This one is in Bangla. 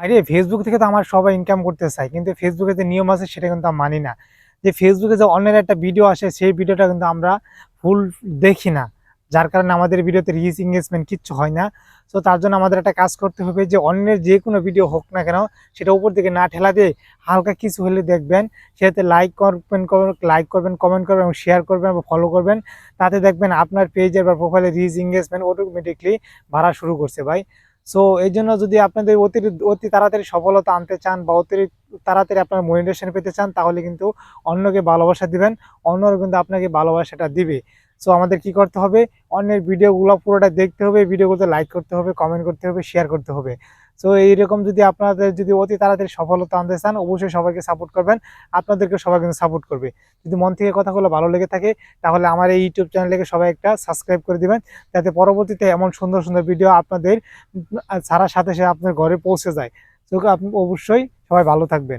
আরে ফেসবুক থেকে তো আমার সবাই ইনকাম করতে চায়, কিন্তু ফেসবুকে যে নিয়ম আছে সেটা কিন্তু মানি না। যে ফেসবুকে যে অন্যের একটা ভিডিও আসে, সেই ভিডিওটা কিন্তু আমরা ফুল দেখি না। যার কারণে আমাদের ভিডিওতে রিচ এঙ্গেজমেন্ট কিচ্ছু হয় না। তো তার জন্য আমাদের একটা কাজ করতে হবে যে অন্যের যে কোনো ভিডিও হোক না কেন, সেটা উপর দিকে না ঠেলা দিয়ে হালকা কিছু হলে দেখবেন। সেটাতে লাইক করবেন লাইক করবেন কমেন্ট করবেন এবং শেয়ার করবেন বা ফলো করবেন। তাতে দেখবেন আপনার পেজের বা প্রোফাইলে রিচ এঙ্গেজমেন্ট অটোমেটিকলি বাড়া শুরু করছে ভাই। সো এই জন্য যদি আপনাদের অতি অতি তাড়াতাড়ি সফলতা আনতে চান বা অতিরিক্ত তাড়াতাড়ি আপনার মনিটেশন পেতে চান, তাহলে কিন্তু অন্যকে ভালোবাসা দিবেন, অন্যরা কিন্তু আপনাকে ভালোবাসাটা দিবে। সো আমাদের কি করতে হবে? অন্যের ভিডিওগুলো পুরোটা দেখতে হবে ভিডিওগুলোতে লাইক করতে হবে কমেন্ট করতে হবে শেয়ার করতে হবে। সো এইরকম যদি আপনাদের যদি অতি তাড়াতাড়ি সফলতা আনতে চান, অবশ্যই সবাইকে সাপোর্ট করবেন। আপনাদেরকে সবাই কিন্তু সাপোর্ট করবে। যদি মন থেকে কথাগুলো ভালো লেগে থাকে, তাহলে আমার এই ইউটিউব চ্যানেলকে সবাই একটা সাবস্ক্রাইব করে দেবেন। যাতে পরবর্তীতে এমন সুন্দর সুন্দর ভিডিও আপনাদের ছাড়ার সাথে সাথে আপনার ঘরে পৌঁছে যায়। তো আপনি অবশ্যই সবাই ভালো থাকবেন।